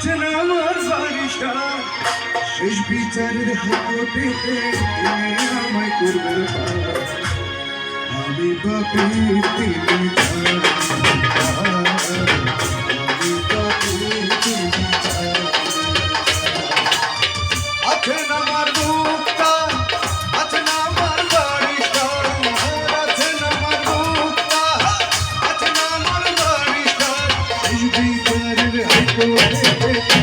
আছেন আমার বারিশা শেষ বিচারের হাতে আমায় করবেন আমার শেষ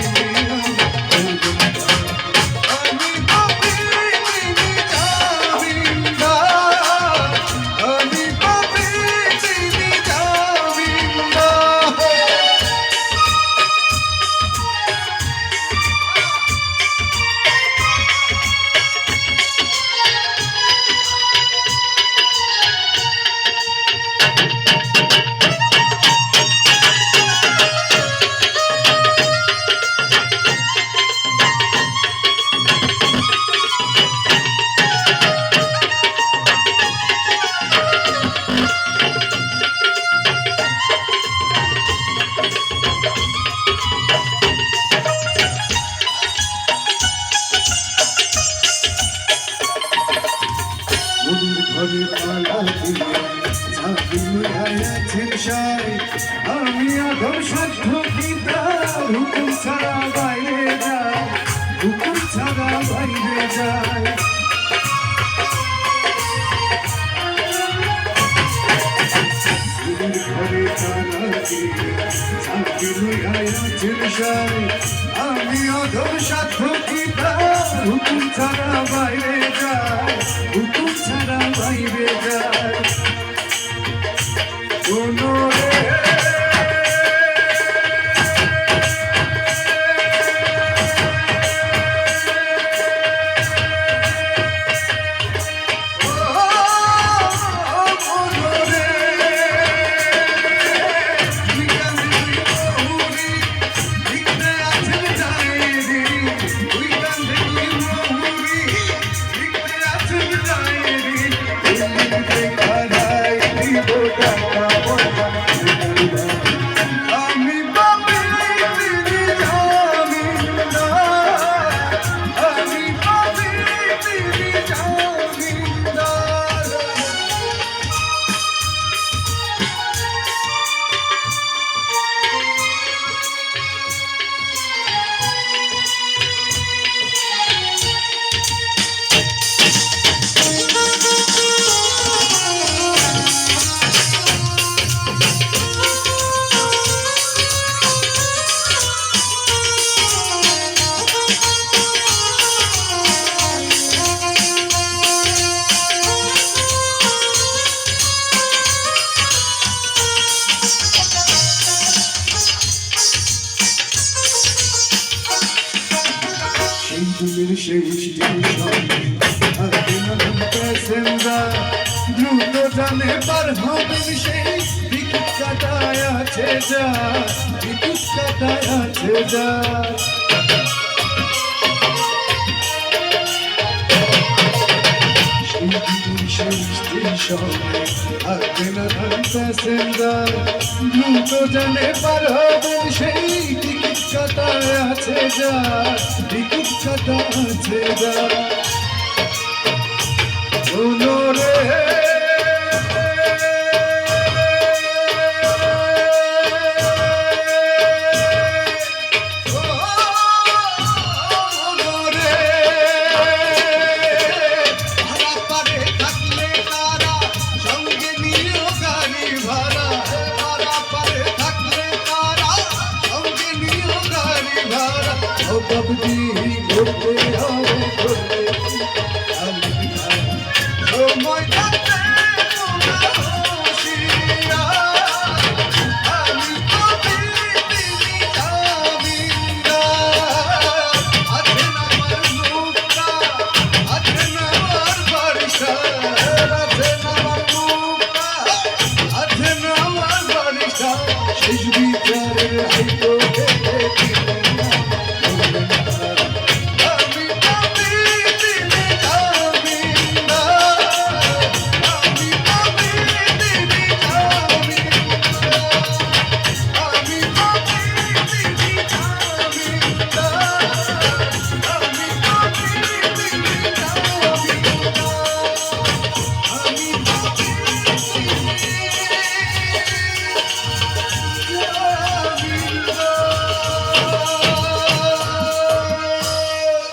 আছেন সাই আমি আদম সাধ্য পিতা, হুকুম ছাড়া বাইরে যায়, হুকুম ছাড়া বাইরে যায়। আমি আদম সাধ্য পিতা, হুকুম ছাড়া বাইরে যায়, হুকুম ছাড়া বাইরে যায়। দ্রুত জানে পার হবেন সেই টিকিট কাটায় আছে যা টিকিট কাটায় আছে যা স্টেশন প্যাসেঞ্জার দ্রুত জানে পার হবেন সেই টিকিট কাটা আছে যা। রে तब भी होते